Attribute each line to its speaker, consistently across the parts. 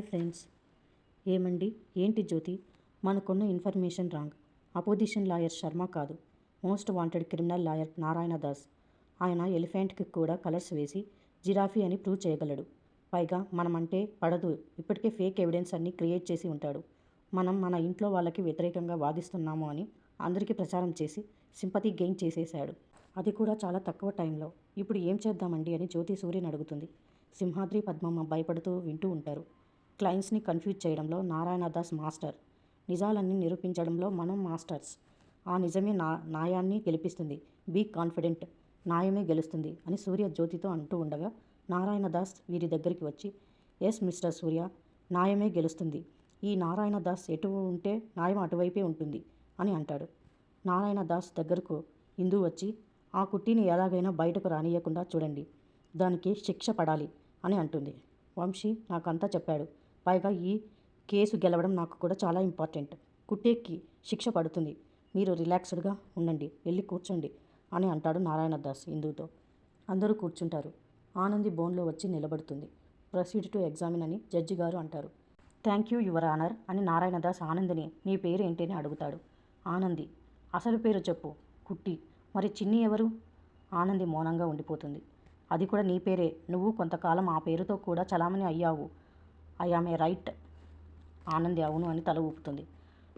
Speaker 1: Hi friends. ఏమండి? ఏంటి జ్యోతి? మనకున్న information wrong. Opposition lawyer Sharma కాదు. Most wanted criminal lawyer Narayana Das. ఆయన ఎలిఫెంట్కి కూడా కలర్స్ వేసి జిరాఫీ అని ప్రూవ్ చేయగలడు. పైగా మనమంటే పడదు. ఇప్పటికే ఫేక్ ఎవిడెన్స్ అన్ని క్రియేట్ చేసి ఉంటాడు. మనం మన ఇంట్లో వాళ్ళకి వ్యతిరేకంగా వాదిస్తున్నాము అని అందరికీ ప్రచారం చేసి సింపతి గెయిన్ చేసేశాడు. అది కూడా చాలా తక్కువ టైంలో. ఇప్పుడు ఏం చేద్దామండి అని జ్యోతి సూర్యని అడుగుతుంది. సింహాద్రి పద్మమ్మ భయపడుతూ వింటూ ఉంటారు. క్లయింట్స్ని కన్ఫ్యూజ్ చేయడంలో నారాయణ దాస్ మాస్టర్. నిజాలన్నీ నిరూపించడంలో మనం మాస్టర్స్. ఆ నిజమే నా న్యాయాన్ని గెలిపిస్తుంది. Be confident. న్యాయమే గెలుస్తుంది అని సూర్య జ్యోతితో అంటూ ఉండగా నారాయణ దాస్ వీరి దగ్గరికి వచ్చి ఎస్ మిస్టర్ సూర్య న్యాయమే గెలుస్తుంది. ఈ నారాయణ దాస్ ఎటు ఉంటే న్యాయం అటువైపే ఉంటుంది అని అంటాడు. నారాయణ దాస్ దగ్గరకు ఇందు వచ్చి ఆ కుట్టిని ఎలాగైనా బయటకు రానియకుండా చూడండి. దానికి శిక్ష పడాలి అని అంటుంది. వంశీ నాకంతా చెప్పాడు. పైగా ఈ కేసు గెలవడం నాకు కూడా చాలా ఇంపార్టెంట్. కుట్టేకి శిక్ష పడుతుంది. మీరు రిలాక్స్డ్గా ఉండండి. వెళ్ళి కూర్చోండి అని అంటాడు నారాయణ దాస్ అందరూ కూర్చుంటారు. ఆనంది బోన్లో వచ్చి నిలబడుతుంది. ప్రొసీడ్ టు ఎగ్జామిన్ అని జడ్జి గారు అంటారు. థ్యాంక్ యూ యువర్ ఆనర్ అని నారాయణ దాస్ ఆనందిని నీ పేరు ఏంటి అని అడుగుతాడు. ఆనంది అసలు పేరు చెప్పు. కుట్టి. మరి చిన్ని ఎవరు? ఆనంది మౌనంగా ఉండిపోతుంది. అది కూడా నీ పేరే. నువ్వు కొంతకాలం ఆ పేరుతో కూడా చలామణి అయ్యావు. I am a right Anandi అవును అని తల ఊపుతుంది.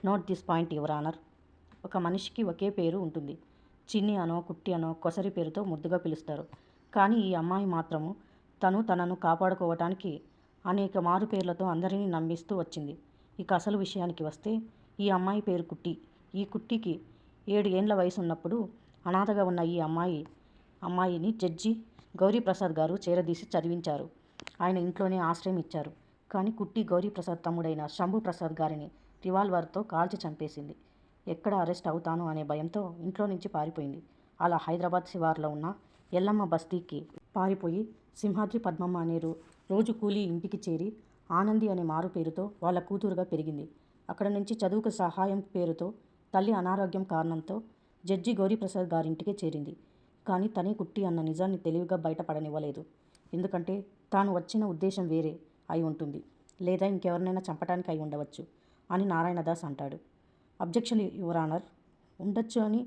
Speaker 1: Note this point your honour ఒక మనిషికి ఒకే పేరు ఉంటుంది. చిన్ని అనో కుట్టి అనో కొసరి పేరుతో ముద్దుగా పిలుస్తారు. కానీ ఈ అమ్మాయి మాత్రము తను తనను కాపాడుకోవటానికి అనేక మారు పేర్లతో అందరినీ నమ్మిస్తూ వచ్చింది. ఇక అసలు విషయానికి వస్తే ఈ అమ్మాయి పేరు కుట్టి. ఈ కుట్టికి ఏడు ఏండ్ల వయసు ఉన్నప్పుడు అనాథగా ఉన్న ఈ అమ్మాయి అమ్మాయిని జడ్జి గౌరీప్రసాద్ గారు చేరదీసి చదివించారు. ఆయన ఇంట్లోనే ఆశ్రయం ఇచ్చారు. కానీ కుట్టి గౌరీప్రసాద్ తమ్ముడైన శంభుప్రసాద్ గారిని రివాల్వర్తో కాల్చి చంపేసింది. ఎక్కడ అరెస్ట్ అవుతాను అనే భయంతో ఇంట్లో నుంచి పారిపోయింది. అలా హైదరాబాద్ శివార్లో ఉన్న ఎల్లమ్మ బస్తీకి పారిపోయి సింహాద్రి పద్మమ్మ అనేరు రోజు కూలీ ఇంటికి చేరి ఆనంది అనే మారు పేరుతో వాళ్ళ కూతురుగా పెరిగింది. అక్కడ నుంచి చదువుకు సహాయం పేరుతో తల్లి అనారోగ్యం కారణంతో జడ్జి గౌరీప్రసాద్ గారింటికి చేరింది. కానీ తనే కుట్టి అన్న నిజాన్ని తెలివిగా బయటపడనివ్వలేదు. ఎందుకంటే తాను వచ్చిన ఉద్దేశం వేరే అయి ఉంటుంది. లేదా ఇంకెవరినైనా చంపడానికి అయి ఉండవచ్చు అని నారాయణదాస్ అంటాడు. Objection your honour. ఉండొచ్చు అని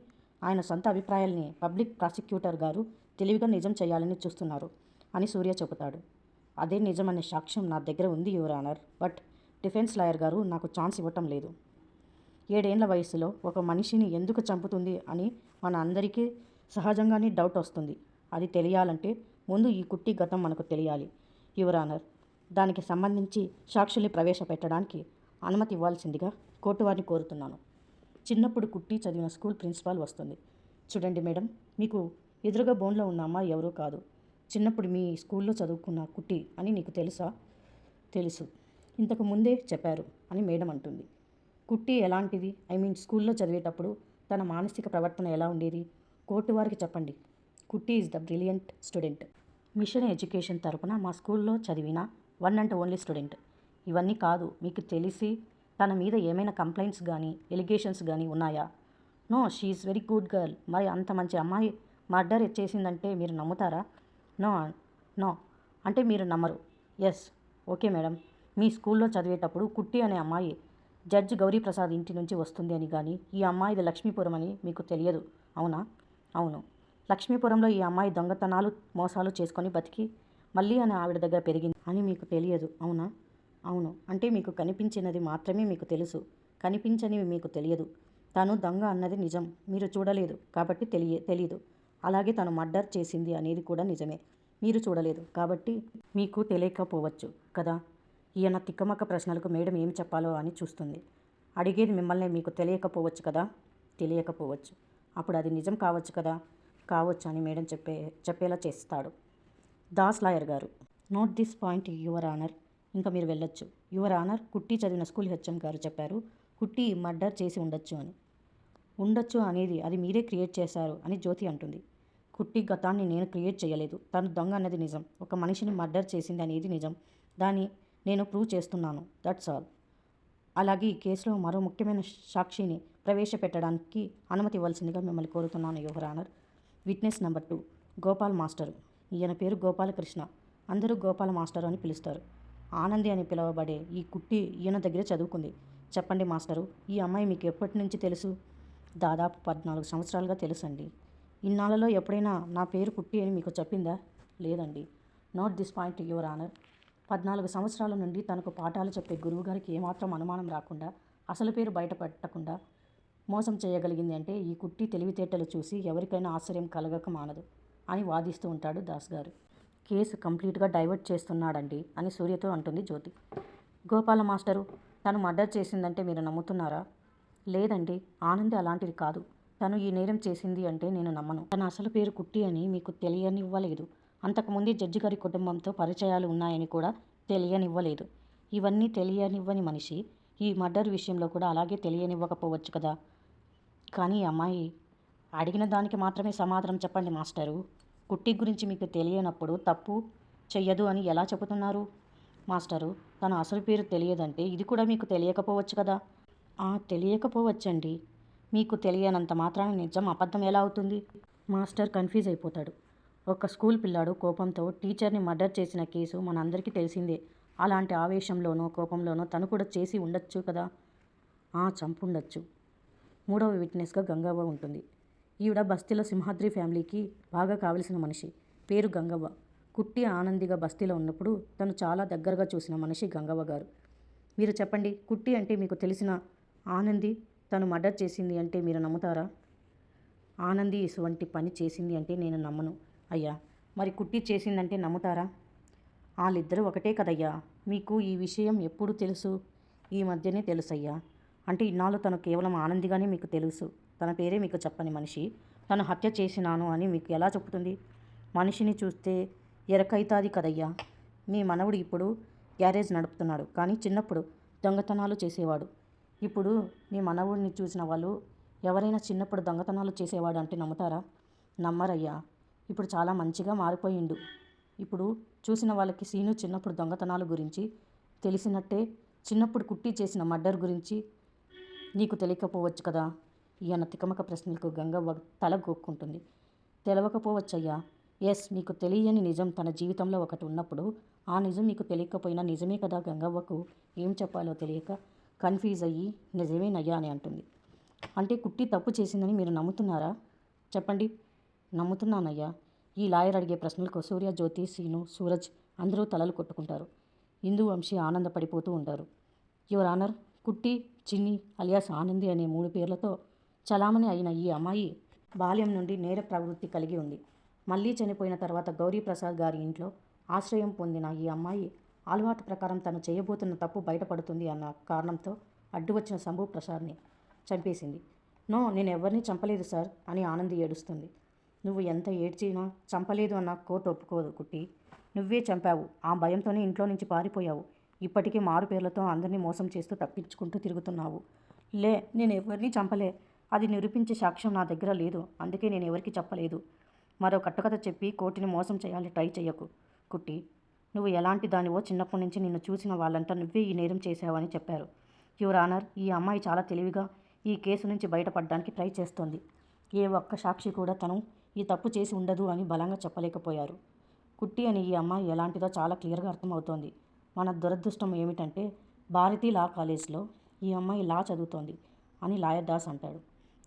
Speaker 1: ఆయన సొంత అభిప్రాయాల్ని పబ్లిక్ ప్రాసిక్యూటర్ గారు తెలివిగా నిజం చేయాలని చూస్తున్నారు అని సూర్య చెబుతాడు. అదే నిజమనే సాక్ష్యం నా దగ్గర ఉంది your honour but defence lawyer గారు నాకు ఛాన్స్ ఇవ్వటం లేదు. ఏడేళ్ళ వయసులో ఒక మనిషిని ఎందుకు చంపుతుంది అని మన అందరికీ సహజంగానే డౌట్ వస్తుంది. అది తెలియాలంటే ముందు ఈ కుట్టి గతం మనకు తెలియాలి యువర్ ఆనర్. దానికి సంబంధించి సాక్షుల్ని ప్రవేశపెట్టడానికి అనుమతి ఇవ్వాల్సిందిగా కోర్టు వారిని కోరుతున్నాను. చిన్నప్పుడు కుట్టి చదివిన స్కూల్ ప్రిన్సిపాల్ వస్తుంది. చూడండి మేడం మీకు ఎదురుగా బోన్లో ఉన్న అమ్మాయి ఎవరూ కాదు. చిన్నప్పుడు మీ స్కూల్లో చదువుకున్న కుట్టి అని నీకు తెలుసా? తెలుసు. ఇంతకు ముందే చెప్పారు అని మేడం అంటుంది. కుట్టి ఎలాంటిది? ఐ మీన్ స్కూల్లో చదివేటప్పుడు తన మానసిక ప్రవర్తన ఎలా ఉండేది? కోర్టు వారికి చెప్పండి. Kutti is the brilliant student. Mission education తరపున మా స్కూల్లో చదివిన వన్ అండ్ ఓన్లీ స్టూడెంట్. ఇవన్నీ కాదు మీకు తెలిసి తన మీద ఏమైనా కంప్లైంట్స్ కానీ ఎలిగేషన్స్ కానీ ఉన్నాయా? No she is very good girl. మరి అంత మంచి అమ్మాయి మర్డర్ చేసిందంటే మీరు నమ్ముతారా? No no. అంటే మీరు నమ్మరు. ఎస్. Okay madam. మీ స్కూల్లో చదివేటప్పుడు కుట్టి అనే అమ్మాయి జడ్జి గౌరీప్రసాద్ ఇంటి నుంచి వస్తుంది అని కానీ ఈ అమ్మాయిది లక్ష్మీపురం అని మీకు తెలియదు. అవునా? అవును. లక్ష్మీపురంలో ఈ అమ్మాయి దొంగతనాలు మోసాలు చేసుకొని బతికి మళ్ళీ అని ఆవిడ దగ్గర పెరిగింది. అని మీకు తెలియదు. అవునా? అవును. అంటే మీకు కనిపించినది మాత్రమే మీకు తెలుసు. కనిపించనివి మీకు తెలియదు. తను దొంగ అన్నది నిజం. మీరు చూడలేదు కాబట్టి తెలియ తెలియదు అలాగే తను మర్డర్ చేసింది అనేది కూడా నిజమే. మీరు చూడలేదు కాబట్టి మీకు తెలియకపోవచ్చు కదా? ఈయన తిక్కమక్క ప్రశ్నలకు మేడం ఏం చెప్పాలో అని చూస్తుంది. అడిగేది మిమ్మల్ని మీకు తెలియకపోవచ్చు కదా? తెలియకపోవచ్చు. అప్పుడు అది నిజం కావచ్చు కదా? కావచ్చు అని మేడం చెప్పే చెప్పేలా చేస్తాడు. దాస్ లాయర్ గారు. Note this point your honour ఇంకా మీరు వెళ్ళొచ్చు. యువర్ ఆనర్ కుట్టి చదివిన స్కూల్ హెచ్ఎం గారు చెప్పారు కుట్టి మర్డర్ చేసి ఉండొచ్చు అని. ఉండొచ్చు అనేది అది మీరే క్రియేట్ చేశారు అని జ్యోతి అంటుంది. కుట్టి గతాన్ని నేను క్రియేట్ చేయలేదు. తను దొంగ అన్నది నిజం. ఒక మనిషిని మర్డర్ చేసింది అనేది నిజం. దాన్ని నేను ప్రూవ్ చేస్తున్నాను. దట్స్ ఆల్ అలాగే ఈ కేసులో మరో ముఖ్యమైన సాక్షిని ప్రవేశపెట్టడానికి అనుమతి ఇవ్వాల్సిందిగా మిమ్మల్ని కోరుతున్నాను your honour witness number two Gopal master ఈయన పేరు గోపాలకృష్ణ. అందరూ గోపాల మాస్టరు అని పిలుస్తారు. ఆనంది అని పిలువబడే ఈ కుట్టి ఈయన దగ్గర చదువుకుంది. చెప్పండి మాస్టరు ఈ అమ్మాయి మీకు ఎప్పటి నుంచి తెలుసు? దాదాపు పద్నాలుగు సంవత్సరాలుగా తెలుసండి. ఇన్నాళ్ళలో ఎప్పుడైనా నా పేరు కుట్టి అని మీకు చెప్పిందా? లేదండి. Note this point your honour పద్నాలుగు సంవత్సరాల నుండి తనకు పాఠాలు చెప్పే గురువుగారికి ఏమాత్రం అనుమానం రాకుండా అసలు పేరు బయటపెట్టకుండా మోసం చేయగలిగింది అంటే ఈ కుట్టి తెలివితేటలు చూసి ఎవరికైనా ఆశ్చర్యం కలగక మానదు అని వాదిస్తూ ఉంటాడు దాస్ గారు. కేసు కంప్లీట్గా డైవర్ట్ చేస్తున్నాడండి అని సూర్యతో అంటుంది జ్యోతి. గోపాల మాస్టరు తను మర్డర్ చేసిందంటే మీరు నమ్ముతున్నారా? లేదండి ఆనంది అలాంటిది కాదు. తను ఈ నేరం చేసింది అంటే నేను నమ్మను. తన అసలు పేరు కుట్టి అని మీకు తెలియనివ్వలేదు. అంతకుముందే జడ్జి గారి కుటుంబంతో పరిచయాలు ఉన్నాయని కూడా తెలియనివ్వలేదు. ఇవన్నీ తెలియనివ్వని మనిషి ఈ మర్డర్ విషయంలో కూడా అలాగే తెలియనివ్వకపోవచ్చు కదా? కానీ ఈ అమ్మాయి అడిగిన దానికి మాత్రమే సమాధానం చెప్పండి మాస్టరు. కుట్టి గురించి మీకు తెలియనప్పుడు తప్పు చెయ్యదు అని ఎలా చెబుతున్నారు? మాస్టరు తన అసలు పేరు తెలియదంటే ఇది కూడా మీకు తెలియకపోవచ్చు కదా? ఆ తెలియకపోవచ్చండి. మీకు తెలియనంత మాత్రాన నిజం అబద్ధం ఎలా అవుతుంది? మాస్టర్ కన్ఫ్యూజ్ అయిపోతాడు. ఒక స్కూల్ పిల్లాడు కోపంతో టీచర్ని మర్డర్ చేసిన కేసు మనందరికీ తెలిసిందే. అలాంటి ఆవేశంలోనో కోపంలోనో తను కూడా చేసి ఉండొచ్చు కదా? ఆ చంపుండొచ్చు. మూడవ విట్నెస్గా గంగవ్వ ఉంటుంది. ఈవిడ బస్తీలో సింహాద్రి ఫ్యామిలీకి బాగా కావలసిన మనిషి. పేరు గంగవ్వ. కుట్టి ఆనందిగా బస్తీలో ఉన్నప్పుడు తను చాలా దగ్గరగా చూసిన మనిషి గంగవ్వ గారు. మీరు చెప్పండి కుట్టి అంటే మీకు తెలిసిన ఆనంది తను మర్డర్ చేసింది అంటే మీరు నమ్ముతారా? ఆనంది ఇటువంటి పని చేసింది అంటే నేను నమ్మను. అయ్యా మరి కుట్టి చేసిందంటే నమ్ముతారా? వాళ్ళిద్దరూ ఒకటే కదయ్యా. మీకు ఈ విషయం ఎప్పుడు తెలుసు? ఈ మధ్యనే తెలుసయ్యా. అంటే ఇన్నాళ్ళు తను కేవలం ఆనందిగానే మీకు తెలుసు. తన పేరే మీకు చెప్పని మనిషి తను హత్య చేసినాను అని మీకు ఎలా చెప్తుంది మనిషిని చూస్తే ఎరకైతాది కదయ్యా. మీ మనవుడు ఇప్పుడు గ్యారేజ్ నడుపుతున్నాడు కానీ చిన్నప్పుడు దొంగతనాలు చేసేవాడు. ఇప్పుడు మీ మనవుడిని చూసిన వాళ్ళు ఎవరైనా చిన్నప్పుడు దొంగతనాలు చేసేవాడు అంటే నమ్ముతారా? నమ్మరయ్యా. ఇప్పుడు చాలా మంచిగా మారిపోయిండు. ఇప్పుడు చూసిన వాళ్ళకి సీను చిన్నప్పుడు దొంగతనాల గురించి తెలిసినట్టే చిన్నప్పుడు కుట్టి చేసిన మర్డర్ గురించి నీకు తెలియకపోవచ్చు కదా. ఈయన తికమక ప్రశ్నలకు గంగవ్వ తల గోక్కుంటుంది. తెలవకపోవచ్చయ్యా. ఎస్ మీకు తెలియని నిజం తన జీవితంలో ఒకటి ఉన్నప్పుడు ఆ నిజం మీకు తెలియకపోయినా నిజమే కదా గంగవ్వకు? ఏం చెప్పాలో తెలియక కన్ఫ్యూజ్ అయ్యి నిజమేనయ్యా అని అంటుంది. అంటే కుట్టి తప్పు చేసిందని మీరు నమ్ముతున్నారా? చెప్పండి. నమ్ముతున్నానయ్యా. ఈ లాయర్ అడిగే ప్రశ్నలకు సూర్య జ్యోతి సీను సూరజ్ అందరూ తలలు కొట్టుకుంటారు. హిందూ వంశీ ఆనందపడిపోతూ ఉంటారు. యువర్ ఆనర్ కుట్టి చిన్ని అలియాస్ ఆనంది అనే మూడు పేర్లతో చలామణి అయిన ఈ అమ్మాయి బాల్యం నుండి నేర ప్రవృత్తి కలిగి ఉంది. మళ్ళీ చనిపోయిన తర్వాత గౌరీప్రసాద్ గారి ఇంట్లో ఆశ్రయం పొందిన ఈ అమ్మాయి అలవాటు ప్రకారం తను చేయబోతున్న తప్పు బయటపడుతుంది అన్న కారణంతో అడ్డు వచ్చిన శంభు ప్రసాద్ని చంపేసింది. నో నేను ఎవరిని చంపలేదు సార్ అని ఆనంది ఏడుస్తుంది. నువ్వు ఎంత ఏడ్చినా చంపలేదు అన్న కోర్టు ఒప్పుకోదు కుట్టి. నువ్వే చంపావు. ఆ భయంతోనే ఇంట్లో నుంచి పారిపోయావు. ఇప్పటికీ మారు పేర్లతో అందరినీ మోసం చేస్తూ తప్పించుకుంటూ తిరుగుతున్నావు. లే నేను ఎవరిని చంపలే. అది నిరూపించే సాక్ష్యం నా దగ్గర లేదు. అందుకే నేను ఎవరికి చెప్పలేదు. మరో కట్టుకథ చెప్పి కోర్టుని మోసం చేయాలి. ట్రై చేయకు కుట్టి నువ్వు ఎలాంటి దానివో చిన్నప్పటి నుంచి నిన్ను చూసిన వాళ్ళంతా నువ్వే ఈ నేరం చేసావని చెప్పారు. యువర్ ఆనర్ ఈ అమ్మాయి చాలా తెలివిగా ఈ కేసు నుంచి బయటపడడానికి ట్రై చేస్తోంది. ఏ ఒక్క సాక్షి కూడా తను ఈ తప్పు చేసి ఉండదు అని బలంగా చెప్పలేకపోయారు. కుట్టి అని ఈ అమ్మాయి ఎలాంటిదో చాలా క్లియర్గా అర్థమవుతోంది. మన దురదృష్టం ఏమిటంటే భారతీ లా కాలేజ్లో ఈ అమ్మాయి లా చదువుతోంది అని లాయర్ దాస్ అంటాడు.